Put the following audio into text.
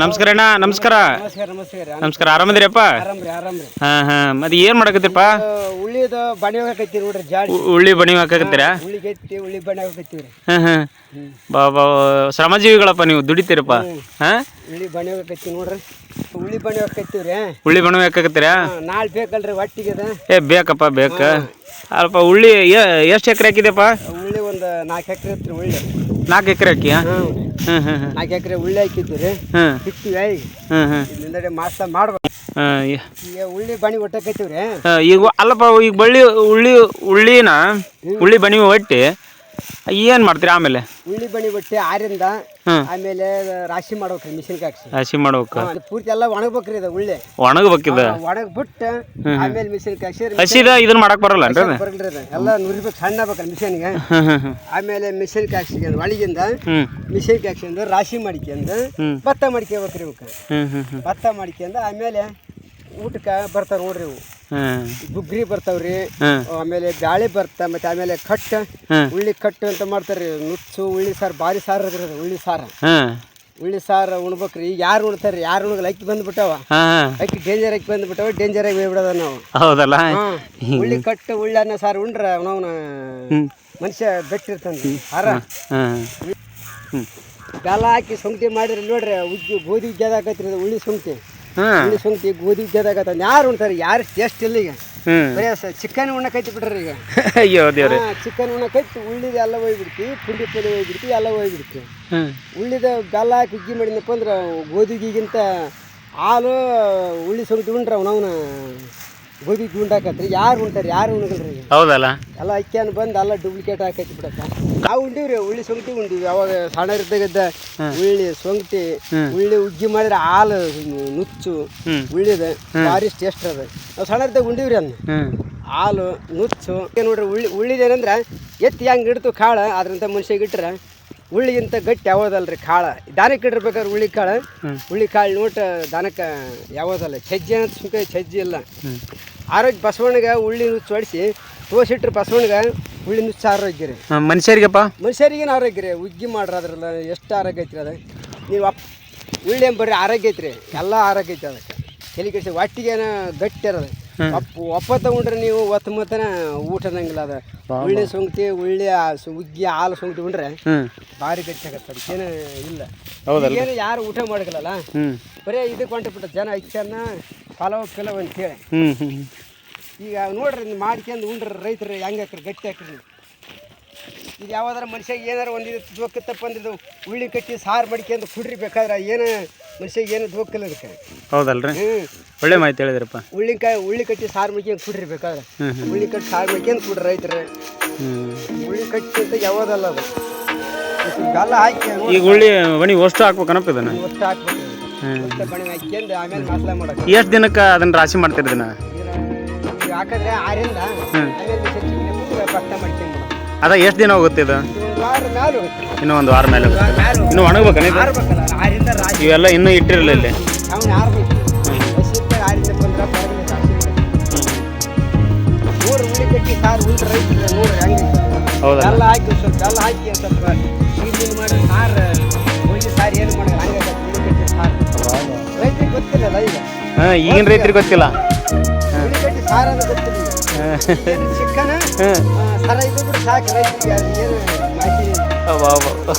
ನಮಸ್ಕಾರ ಅಣ್ಣ ನಮಸ್ಕಾರ. ನಮಸ್ಕಾರ ನಮಸ್ಕಾರ. ನಮಸ್ಕಾರ ಆರಾಮದಿರಪ್ಪ ಆರಾಮ್ರಿ ಆರಾಮ್ರಿ. ಹಾ ಹಾ ಮತ್ತೆ ಏನ್ ಮಾಡಕತ್ತಿರಪ್ಪ? ಉಳ್ಳಿದ ಬಣಿ ಹಾಕತ್ತೀರಿ ನೋಡ್ರಿ ಜಾಡಿ ಉಳ್ಳಿ ಬಣಿ ಹಾಕಕತ್ತೀರಾ? ಉಳ್ಳಿ ಗೈತಿ ಉಳ್ಳಿ ಬಣಿ ಹಾಕೈತಿವ್ರಿ ಹಾ ಹಾ. ಬಾ ಬಾ ಶ್ರಮಜೀವಿಗಳಪ್ಪ ನೀವು ದುಡಿತೀರಪ್ಪ. ಹಾ? ಉಳ್ಳಿ ಬಣಿ ಹಾಕೈತಿ ನೋಡ್ರಿ. ಉಳ್ಳಿ ಬಣಿ ಹಾಕತ್ತೀವ್ರಿ ಉಳ್ಳಿ ಬಣಿ ಹಾಕಕತ್ತೀರಾ? ನಾಳೆ ಬೇಕಲ್ರಿ ಒಟ್ಟಿಗೆ ಏ ಬೇಕಪ್ಪ ಬೇಕ. ಅಲ್ಪ ಉಳ್ಳಿ ಎಷ್ಟು ಎಕರೆ ಹಾಕಿದೆಪ್ಪ? ಉಳ್ಳಿ ಒಂದು ನಾಲ್ಕು ಎಕರೆ ಐತ್ರಿ ಉಳ್ಳಿ ನಾಲ್ಕು ಎಕರೆ ಹಾಕಿ ನಾಲ್ಕು ಎಕರೆ ಉಳ್ಳಿ ಹಾಕಿದ್ವಿ ರೀ ಇಲ್ಲಿಂದಡೆ ಮಾಸ ಮಾಡ್ಬೇಕು. ಉಳ್ಳಿ ಬಣಿ ಒಟ್ಟಕೈತಿವ್ರಿ ಈಗ ಅಲ್ಲಪ್ಪ ಈಗ ಬಳ್ಳಿ ಉಳ್ಳಿ ಉಳ್ಳಿನ ಉಳ್ಳಿ ಬಣಿ ಒಟ್ಟಿ ಏನು ಮಾಡ್ತೀರಿ ಆಮೇಲೆ? ಉಳ್ಳಿ ಬಣಿ ಒಟ್ಟಿ ಆರಿಂದ ಹ್ಮ್. ಆಮೇಲೆ ರಾಶಿ ಮಾಡ್ಬೇಕ್ರಿ ಮಿಷಿನ್ ಹಾಕ್ಸಿ. ಹಸಿ ಮಾಡ್ಬೇಕು? ಅದು ಪೂರ್ತಿ ಎಲ್ಲ ಒಣಗ್ಬೇಕ್ರಿ ಇದು ಉಳ್ಳಿ. ಒಣಗಬೇಕಿದ? ಒಣಗ್ಬಿಟ್ಟು ಆಮೇಲೆ ಮಿಷಿನ್ ಹಾಕ್ಸಿ ಹಸಿದ ಇದನ್ನ ಮಾಡಕ್ ಬರಲ್ಲ ಅನ್ರಿ ಅದು? ಬರಲ್ರಿ ಅದು. ಎಲ್ಲ ನುರಿಬೇಕು ಸಣ್ಣ ಬೇಕಲ್ಲ ಮಿಷನ್ಗೆ. ಹ್ಮ್ ಹ್ಮ್ ಹ್ಮ್. ಆಮೇಲೆ ಮಿಷಿನ್ ಹಾಕ್ಸಿಕೊಂಡು ಒಳಗಿಂದ ಹ್ಮ್. ಮಿಷನ್ಗೆ ಹಾಕ್ಸ್ಕೊಂಡು ರಾಶಿ ಮಾಡ್ಕೊಂಡು ಹ್ಮ್. ಭತ್ತ ಮಾಡ್ಕೋಬೇಕ್ರಿ ಇವಕ್ಕೆ ಹ್ಮ್ ಹ್ಮ್ ಹ್ಮ್. ಭತ್ತ ಮಾಡ್ಕೊಂಡು ಆಮೇಲೆ ಊಟಕ್ಕೆ ಬರ್ತಾವೆ ನೋಡ್ರಿ ಇವು. ಗುಗ್ರಿ ಬರ್ತಾವ್ರಿ ಆಮೇಲೆ ಬ್ಯಾಳೆ ಬರ್ತಾ ಮತ್ತೆ ಆಮೇಲೆ ಕಟ್. ಉಳ್ಳಿ ಕಟ್ಟು ಅಂತ ಮಾಡ್ತಾರ್ರಿ. ನುಚ್ಚು ಉಳ್ಳಿ ಸಾರು ಭಾರಿ ಸಾರು ಅದ್ರಿ ಅದು ಉಳ್ಳಿ ಸಾರು. ಉಳ್ಳಿ ಸಾರು ಉಣ್ಬೇಕ್ರಿ. ಈಗ ಯಾರು ಉಣ್ತಾರ್ರಿ? ಯಾರು ಉಣ್ಗಲ್ಲ ಅಕ್ಕಿ ಬಂದ್ಬಿಟ್ಟಾವ. ಅಕ್ಕಿ ಡೇಂಜರ್ ಅಕ್ಕಿ ಬಂದ್ಬಿಟ್ಟಾವ ಡೇಂಜರ್ ಆಗಿ ಹೋಗ್ಬಿಡೋದ ನಾವು. ಹೌದಲ್ಲ. ಉಳ್ಳಿ ಕಟ್ಟು ಉಳ್ಳಿ ಅನ್ನ ಸಾರು ಉಂಡ್ರ ಅವನವನ ಮನುಷ್ಯ ಬೆಟ್ಟಿರ್ತಾನೆ ಹಾರ. ಬೆಲ್ಲ ಹಾಕಿ ಸುಂಕಿ ಮಾಡಿರಿ ನೋಡ್ರಿ ಉಜ್ಜಿ ಗೋಧಿ ಉಜ್ಜದಾಕತ್ರಿ ಇದು ಉಳ್ಳಿ ಸೊಂಗಟಿ ಸೊಂಗಟಿ ಗೋಧಿ ಉಜ್ಜದಾಕತ್ತ ಯಾರು ಉಣ್ತಾರೆ? ಯಾರು ಟೇಸ್ಟ್ ಇಲ್ಲ ಈಗ. ಚಿಕನ್ ಬರೀ ಚಿಕನ್ ಉಣ್ಣಕೈತಿ ಬಿಡ್ರಿ ಈಗ. ಅಯ್ಯೋ ದೇವ್ರೆ. ಚಿಕನ್ ಉಣ್ಣಕೈತಿ ಉಳ್ಳಿದ ಎಲ್ಲ ಹೋಗ್ಬಿಡ್ತಿ ಪುಂಡಿ ಪುಡಿ ಹೋಗ್ಬಿಡ್ತಿ ಎಲ್ಲ ಹೋಗ್ಬಿಡ್ತಿ. ಉಳ್ಳಿದ ಬೆಲ್ಲ ಹಾಕಿ ಉಜ್ಜಿ ಮಾಡಿದ್ನಪ್ಪ ಅಂದ್ರೆ ಗೋಧಿಗಿಗಿಂತ ಹಾಲು ಉಳ್ಳಿ ಸೊಂಗಟಿ ಉಂಡ್ರ ಅವನವನ ಗೋಧಿ ಉಂಡಾಕತ್ರಿ ಯಾರು ಉಣ್ತಾರೆ ಯಾರು ಉಣ್ಗಲ್ರಿ ಹೌದಲ್ಲ? ಎಲ್ಲ ಅಕ್ಕಿಯನ್ನು ಬಂದು ಎಲ್ಲ ಡೂಪ್ಲಿಕೇಟ್ ಹಾಕೈತಿ ಬಿಡಕ್ಕ ನಾವು ಉಂಡಿವ್ರಿ ಉಳ್ಳಿ ಸೊಂಗಟಿ ಉಂಡಿವಿ. ಅವಾಗ ಸಣ್ಣರಿದ್ದಾಗಿದ್ದ ಉಳ್ಳಿ ಸೊಂಗಟಿ ಉಳ್ಳಿ ಉಗ್ಗಿ ಮಾಡಿದ್ರೆ ಹಾಲು ನುಚ್ಚು. ಉಳ್ಳಿದ ಭಾರಿ ಟೇಸ್ಟ್ ಅದ. ನಾವು ಸಣ್ಣರಿದ್ದಾಗ ಉಂಡಿವ್ರಿ ಅದನ್ನ ಹ್ಮ್ ಹಾಲು ನುಚ್ಚು. ನೋಡ್ರಿ ಉಳ್ಳಿ ಉಳ್ಳಿದೇನಂದ್ರೆ ಎತ್ತಿ ಹೆಂಗೆ ಇಡ್ತು ಕಾಳು ಅದ್ರಂತ ಮನುಷ್ಯಗೆ ಇಟ್ರೆ ಉಳ್ಳಿಗಿಂತ ಗಟ್ಟಿ ಯಾವ್ದಲ್ರಿ ಕಾಳ? ದಾನಕ್ಕೆ ಇಡ್ಬೇಕಾದ್ರೆ ಉಳ್ಳಿ ಕಾಳು. ಉಳ್ಳಿ ಕಾಳು ನೋಟ ದಾನಕ್ಕೆ ಯಾವುದಲ್ಲ? ಸಜ್ಜೆ ಅಂತ ಸುಮ್ಕೆ ಸಜ್ಜೆ ಇಲ್ಲ. ಆರೋಗ್ಯ ಬಸವಣ್ಣಗೆ ಉಳ್ಳಿ ನುಚ್ಚು ಹೊಡಿಸಿ ತೋಸಿಟ್ರೆ ಬಸವಣ್ಣಗೆ ಉಳ್ಳಿ ನುಚ್ಚು ಆರೋಗ್ಯ ರೀ ಮನುಷ್ಯರಿಗೆಪ್ಪ? ಮನುಷ್ಯರಿಗೇನು ಆರೋಗ್ಯ ರೀ ಉಗ್ಗಿ ಮಾಡ್ರಿ ಅದ್ರಲ್ಲ ಎಷ್ಟು ಆರೋಗ್ಯ ಐತ್ರಿ ಅದು? ನೀವು ಅಪ್ ಉಳ್ಳಿ ಬರ್ರಿ ಆರೋಗ್ಯ ಐತ್ರಿ ಎಲ್ಲ ಆರೋಗ್ಯ ಐತಿ ಅದಕ್ಕೆ. ತಲೆ ಕೆಡಿಸಿ ಒಟ್ಟಿಗೇನ ಗಟ್ಟಿ ಇರೋದು. ಅಪ್ಪ ಒಪ್ಪ ತಗೊಂಡ್ರೆ ನೀವು ಒತ್ತು ಮತ್ತನ ಊಟ ಅನ್ನಂಗಿಲ್ಲ ಅದ. ಉಳ್ಳಿ ಸೊಂಕ್ತಿ ಉಳ್ಳಿ ಉಗ್ಗಿ ಹಾಲು ಸೊಂಕ್ ಉಂಡ್ರೆ ಭಾರಿ ಗಟ್ಟಿ ಆಗತ್ತೆ ಅದಕ್ಕೇನು ಇಲ್ಲ? ಏನು ಯಾರು ಊಟ ಮಾಡಗಲ್ಲ ಬರೀ ಇದಕ್ಕೆ ಹೊಂಟಬಿಟ್ಟ ಜನ ಅಕ್ಕನ್ನ ಪಲಾವ್ ಪಿಲವ್ ಅಂತೇಳಿ. ಹ್ಞೂ ಹ್ಮ್. ಈಗ ನೋಡ್ರಿ ಇದು ಮಾಡ್ಕೊಂಡು ಉಂಡ್ರಿ ರೈತರು ಹೆಂಗೆ ಹಾಕ್ರಿ ಗಟ್ಟಿ ಹಾಕ್ರಿ ಇದು ಯಾವ್ದಾರ ಮನುಷ್ಯಗೆ ಏನಾರ ಒಂದು ಇದು ದೋಕ್ಕತ್ತಪ್ಪ ಅಂದ್ರೆ ಉಳ್ಳಿ ಕಟ್ಟಿ ಸಾರು ಮಡ್ಕೊಂಡು ಕುಡ್ರಿ ಬೇಕಾದ್ರೆ ಏನು ಮನುಷ್ಯಗೆ ಏನು ದೋಕ್ಕಲ್ಲ ಅದಕ್ಕೆ. ಹೌದಲ್ರಿ? ಒಳ್ಳೆ ಮಾಹಿತಿ ಹೇಳಿದ್ರಪ್ಪ. ಉಳ್ಳಿಕಾಯಿ ಉಳ್ಳಿ ಕಟ್ಟಿ ಸಾರು ಮಡ್ಕೊಂಡು ಕುಡ್ರಿ ಬೇಕಾದ್ರೆ ಉಳ್ಳಿ ಕಟ್ಟಿ ಸಾರು ಮಡ್ಕೊಂಡು ಕುಡ್ರಿ ರೈತರು. ಉಳ್ಳಿ ಕಟ್ಟಿ ಅಂತ ಯಾವ್ದಲ್ಲ ಅದು. ಬೆಲ್ಲ ಹಾಕಿ ಈಗ ಉಳ್ಳಿ ಬಣಿ ಅಷ್ಟು ಹಾಕ್ಬೇಕನಪ್ಪ ಇದನ್ನು? ಅಷ್ಟು ಹಾಕ್ಬೇಕು. ಬಣಿ ಆಮೇಲೆ ಮಸಾಲೆ ಎಷ್ಟು ದಿನಕ್ಕೆ ಅದನ್ನ ರಾಶಿ ಮಾಡ್ತೀರಿ ಇದನ್ನ? ಈಗ ಹಾಕಿದ್ರೆ ಆರಿಂದ ಅದ ಎಷ್ಟು ದಿನ ಹೋಗುತ್ತೆ ಇದು? ಇನ್ನು ಒಂದು ವಾರ ಮೇಲೆ ಇನ್ನು ರಾಜಿ ಇವೆಲ್ಲ ಇನ್ನೂ ಇಟ್ಟಿರಲಿಲ್ಲ ಇಲ್ಲಿ? ಹೌದಾ? ಹಾಕಿ ಸ್ವಲ್ಪ ಹಾಕಿ ಸ್ವಲ್ಪ ಮಾಡಿ ಸಾರು ಸಾರು ಏನು ಹಂಗೆ ರೈತರಿಗೆ ಗೊತ್ತಿಲ್ಲಲ್ಲ ಈಗ. ಹಾಂ ಈಗಿನ ರೈತರಿಗೆ ಗೊತ್ತಿಲ್ಲ. ಉಳ್ಳಿ ಕಟ್ಟಿ ಸಾರು ಅನ್ನೋದು ಗೊತ್ತಿಲ್ಲ ಈಗ ಏನು ಚಿಕ್ಕನ ಹ್ಮ್ ಸರ ಇದು ಬಿಟ್ಟು ಸಾಕು ರೈತರಿಗೆ ಅದು ಏನು ಮಾಹಿತಿ ಅಬ್ಬಾ, ಅಬ್ಬಾ.